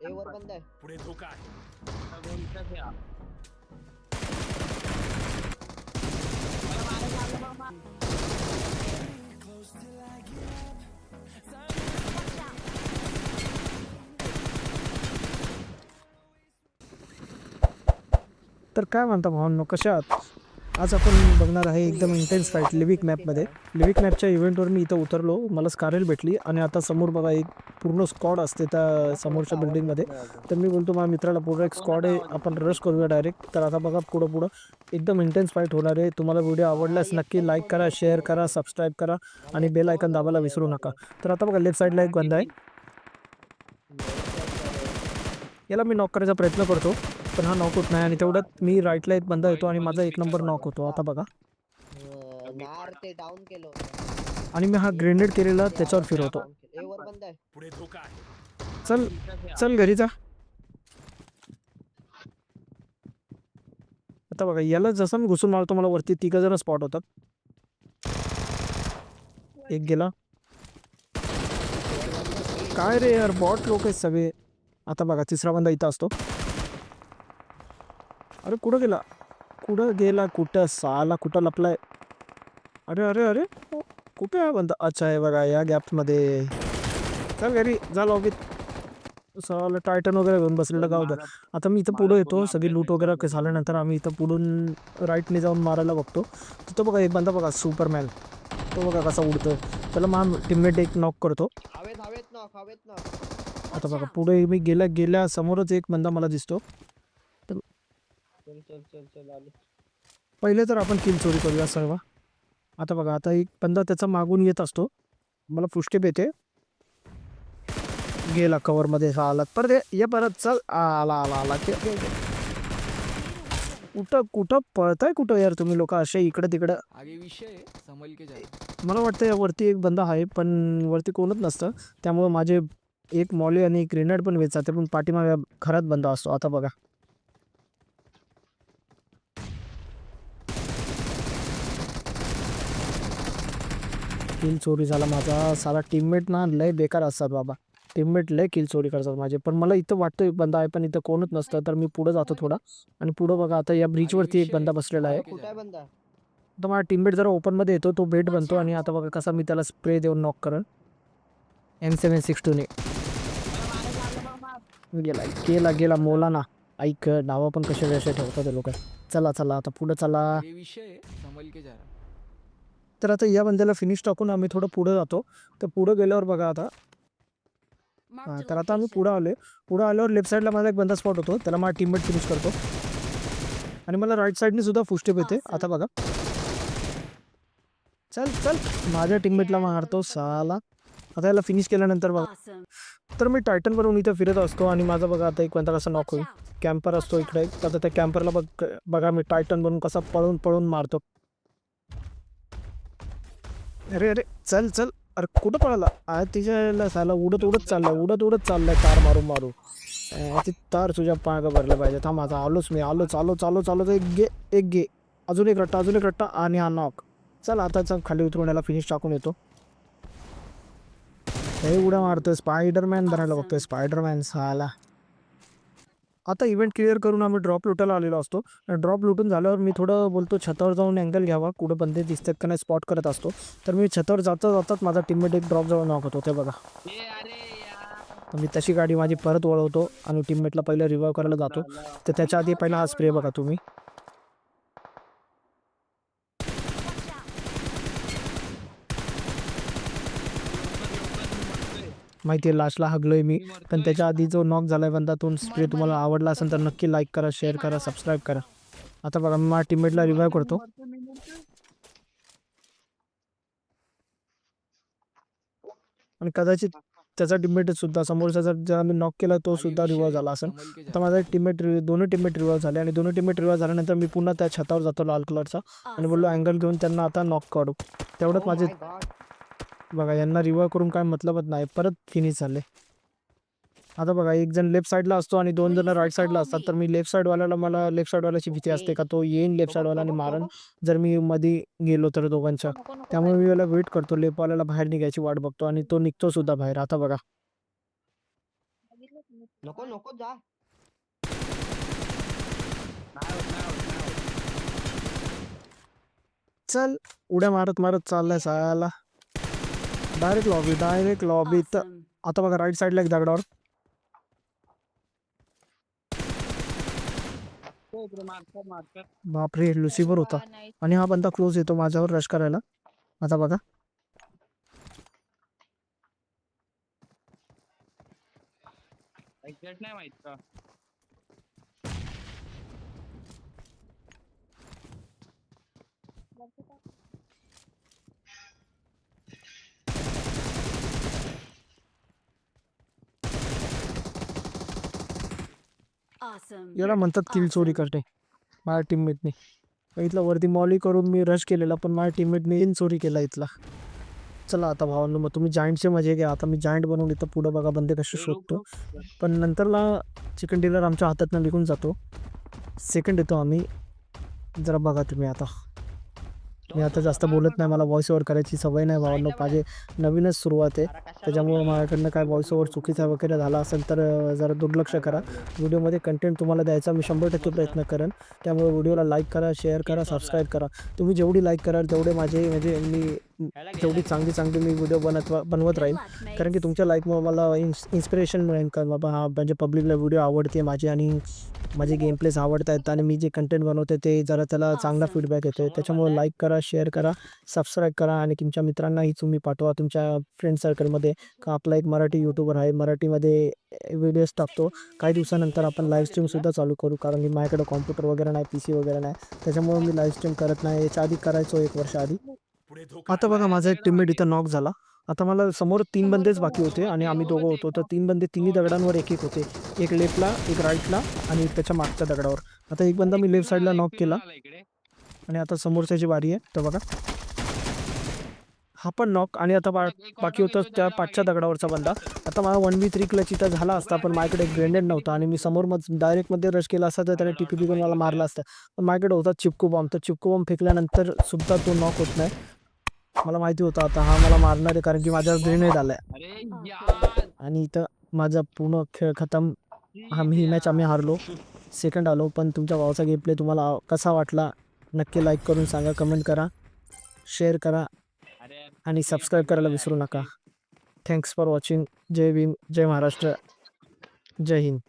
ए वर बंद आहे. पुढे धोका आहे. तर काय म्हणता भावांनो कशा आहात? आज आपण बघणार आहे एकदम इंटेन्स फाईट लिविक मॅपमध्ये लिविक मॅपच्या इव्हेंटवर मी इथं उतरलो मला स्कारेल भेटली आणि आता समोर बघा एक पूर्ण स्कॉड असते त्या समोरच्या बिल्डिंगमध्ये तर मी बोलतो माझ्या मित्राला पूर्ण एक स्कॉड आहे आपण रश करूया डायरेक्ट तर आता बघा पुढं पुढं एकदम इंटेन्स फाईट होणार आहे. तुम्हाला व्हिडिओ आवडल्यास नक्की लाईक करा शेअर करा सबस्क्राईब करा आणि बेल आयकन दाबायला विसरू नका. तर आता बघा लेफ्ट साईडला एक बंद आहे. याला मी नॉक करायचा प्रयत्न करतो. पण हा नॉक होत नाही आणि तेवढ्यात मी राईटला एक बंदा येतो आणि माझा एक नंबर नॉक होतो. आता बघा. ते डाऊन केलं होतं. आणि मी हा ग्रेनेड केलेला त्याच्यावर फिरवतो Down केलं. ए वर बंद आहे. पुढे धोका आहे. चल. चल घरी जा. आता बघा याला जसं मी घुसून मारतो मला वरती तिघ जण स्पॉट होतात. एक गेला. काय रे यार बॉट लोक आहेत सगळे. आता बघा तिसरा बंदा इथं असतो. अरे कुठं गेला? कुठं गेला? कुठं? साला कुठं लपलाय? अरे अरे अरे कुठे आहे बंदा? अच्छा आहे बघा या गॅपमध्ये. चल घरी जा लॉबीत साला टायटन वगैरे घेऊन बसलेलं गाव होतं आता मी इथं पुढं येतो सगळी लूट वगैरे झाल्यानंतर आम्ही इथं पुढून राईटने जाऊन मारायला बघतो. तिथं बघा एक बंदा बघा सुपरमॅन तो बघा कसा उडतोय. त्याला मा टीममेट एक नॉक करतो. आता बघा पुढे मी गेल्या गेल्या समोरच एक बंदा मला दिसतो. चल चल चल चल आलो. पहिले तर आपण किल चोरी करूया सर्व. आता बघा आता एक बंदा त्याचा मागून येत असतो. मला पुष्टेप येते गेला कवरमध्ये आला. परत ये- ये परत चल. आला आला आला. के. कुठं कुठं पळताय कुठं यार तुम्ही लोक? असे इकडं तिकडं. आगे विषय संभल के जाए मला वाटतं या वरती एक बंदा आहे पण वरती कोणच नसतं. त्यामुळं माझे एक मॉली आणि एक ग्रेनेड पण वेच जाते पण पाठीमागे घरात बंदा असतो. आता बघा. किल चोरी झाला माझा. सारा टीममेट ना लय बेकार असतात बाबा. टीममेट लय किल चोरी करतात माझे. पण मला इथं वाटतं एक बंदा आहे पण इथं कोणच नसतं. तर मी पुढं जातो थोडा. आणि पुढं बघा आता या ब्रिजवरती एक बंदा बसलेला आहे. कुठं आहे बंदा? तर माझा टीममेट जरा ओपनमध्ये येतो. तो बेट बनतो आणि आता बघा कसा मी त्याला स्प्रे देऊन नॉक करन एम सेवन सिक्स टूने गेला गेला गेला मोला ना ऐक नावं पण कसे कसे ठेवतात ते लोक. चला चला आता पुढं चला आगे विषय संभल के जा रहा तर आता या बंद्याला फिनिश टाकून आम्ही थोडं पुढं जातो. तर पुढं गेल्यावर बघा आता. हा, तर आता आम्ही पुढं आलोय. पुढं आल्यावर लेफ्ट साईडला माझा एक बंदा स्पॉट होतो. त्याला माझा टीममेट फिनिश करतो. आणि मला राईट साईडने सुद्धा फुस्टेप येते. आता बघा. चल चल. माझ्या टीममेटला मारतो साला. आता याला फिनिश केल्यानंतर बघा. तर मी टायटन बनवून इथं फिरत असतो आणि माझा बघा आता एक बंदा कसा नॉक होईल. कॅम्पर असतो इकडे. एक. आता त्या कॅम्परला बघ बघा मी टायटन बनवून कसा पळून पळून मारतो. अरे अरे चल चल. अरे कुठं पळाला? आ तिच्या साला उडत उडत चाललाय उडत उडत चाललाय तार मारू मारू ती तार तुझ्या पाग भरलं पाहिजे. थांब आता आलोच मी आलो चालो चालो चालो एक गे एक गे अजून एक रट्टा अजून एक रट्टा आणि हा नॉक चल आता चल खाली उतरून याला फिनिश टाकून येतो. हे उड्या मारतोय. स्पायडरमॅन बनायला बघतोय. स्पायडरमॅन साला. आता इव्हेंट क्लिअर करून आम्ही ड्रॉप लुटायला आलेलो असतो. ड्रॉप लुटून झाल्यावर मी थोडं बोलतो छतावर जाऊन अँगल घ्यावा. कुठं बंदे दिसतात का नाही स्पॉट करत असतो. तर मी छतावर जाता जातात माझा टीममेट एक ड्रॉप जवळ नॉक होतो. ते बघा. मी तशी गाडी माझी परत वळवतो आणि टीममेटला पहिलं रिवाईव्ह करायला जातो. तर त्याच्या आधी पहिला हा स्प्रे बघा तुम्ही. माहिती आहे लास्टला हगलोय मी. पण त्याच्या आधी जो नॉक झालाय बंदा तो स्प्रे तुम्हाला आवडला असेल तर नक्की लाईक करा शेअर करा सबस्क्राईब करा. आता बघा मी माझ्या टीममेटला रिवाईव्ह करतो. आणि कदाचित त्याचा टीममेट सुद्धा समोरचा जर ज्याला मी नॉक केला तो सुद्धा रिवाईव्ह झाला असेल. आता माझा टीममेट दोन्ही टीममेट रिवाईव्ह झाले आणि दोन्ही टीममेट रिवाईव्ह झाल्यानंतर मी पुन्हा त्या छतावर जातो लाल कलरचा आणि बोललो अँगल घेऊन त्यांना आता नॉक काढू. Oh माझे my God. बघा यांना रिवाईव्ह करून काय मतलबच नाही. परत फिनिश झाले. आता बघा एक जण लेफ्ट साईडला असतो आणि दोन जण राईट साईडला असतात. तर मी लेफ्ट साईडवाल्याला मला लेफ्ट साईडवाल्याची भीती असते का? तो येईन लेफ्ट साईडवाला आणि मारण जर मी मध्ये गेलो तर दोघांच्या. त्यामुळे मी याला वेट करतो. लेफ्टवाल्याला बाहेर निघायची वाट बघतो आणि तो निघतो सुद्धा बाहेर. आता बघा. नको नको जा. चल उड्या मारत मारत चाललाय सायाला डायरेक्ट लॉबी डायरेक्ट लॉबी तर Awesome. आता बघा राईट साईडला एक दगडावर. बापरे लुसीवर होता. आणि हा बंदा क्लोज येतो माझ्यावर रश करायला. आता बघा. Exact नाही माहित का? याला म्हणतात किल चोरी करणे. माझ्या टीममेटने इथला वरती मॉली करून मी रश केलेला पण माझ्या टीममेटने इन चोरी केला इथला. चला आता भावांनो मग तुम्ही जायंटचे मजे घ्या. आता मी जायंट बनवून इथं पुढं बघा बंदे कसे शोधतो. पण नंतरला चिकन डिलर आमच्या हातातनं निघून जातो. सेकंड येतो आम्ही. जरा बघा तुम्ही आता. मी आता जास्त बोलत नाही मला व्हॉइस ओव्हर करायची सवय नाही भावांनो. माझे नवीनच सुरुवात आहे. त्याच्यामुळे माझ्याकडनं काय व्हॉइस ओव्हर चुकीचा वगैरे झाला असेल तर जरा दुर्लक्ष करा. व्हिडिओमध्ये कंटेंट तुम्हाला द्यायचा मी शंभर टक्के प्रयत्न करेन. त्यामुळे व्हिडिओला लाईक करा शेअर करा सबस्क्राईब करा. तुम्ही जेवढी लाईक कराल तेवढे माझे म्हणजे मी तेवढी चांगली चांगली मी व्हिडिओ बनत बनवत राहीन. कारण की तुमच्या लाईकमुळे मला इन्स इन्स्पिरेशन मिळेल का? बाबा हा म्हणजे पब्लिकला व्हिडिओ आवडते माझे आणि माझे गेम प्लेस आवडत आहेत आणि मी जे कंटेंट बनवते ते जरा त्याला चांगला फीडबॅक येतो त्याच्यामुळे लाईक करा शेअर करा सबस्क्राईब करा आणि तुमच्या मित्रांनाही तुम्ही पाठवा. तुमच्या फ्रेंड सर्कलमध्ये का आपला एक मराठी यूट्यूबर आहे. मराठीमध्ये व्हिडिओज टाकतो. काही दिवसानंतर आपण लाईव्ह स्ट्रीमसुद्धा चालू करू. कारण की माझ्याकडे कॉम्प्युटर वगैरे नाही पी सी वगैरे नाही. त्याच्यामुळे मी लाईव्ह स्ट्रीम करत नाही. याच्या आधी करायचो एक वर्ष आधी. आता बघा माझा एक टीममेट इथं नॉक झाला. आता मला समोर तीन बंदेच बाकी होते आणि आम्ही दोघं होतो. तर तीन बंदे तिन्ही दगडांवर एक एक होते. एक लेफ्टला एक राईटला आणि त्याच्या मागच्या दगडावर. आता एक बंदा मी लेफ्ट साईडला नॉक केला. आणि आता समोरच्याची बारी आहे. तर बघा. हा पण नॉक आणि आता बा बाकी होतं त्या मागे. दगडावरचा बंदा. आता मला वन बी थ्री क्लच इथं झाला असता पण माझ्याकडे ग्रेनेड नव्हता आणि मी समोर मग डायरेक्टमध्ये रश केला असता तर त्याने टी पी पी मला मारला असता. पण माझ्याकडे होता चिपकू बॉम्ब तर चिपकू बॉम्ब फेकल्यानंतर सुद्धा तो नॉक होत नाही. मला माहिती होतं आता हा मला मारणार आहे कारण की माझ्यावर ग्रेनेड आलाय. आणि इथं माझा पूर्ण खेळ खतम. आम्ही मॅच आम्ही हारलो. सेकंड आलो पण तुमच्या भावाचा गेम प्ले तुम्हाला कसा वाटला नक्की लाईक करून सांगा कमेंट करा. शेअर करा. आणि सबस्क्राईब करायला विसरू नका. थँक्स फॉर वॉचिंग जय भीम जय महाराष्ट्र. जय हिंद.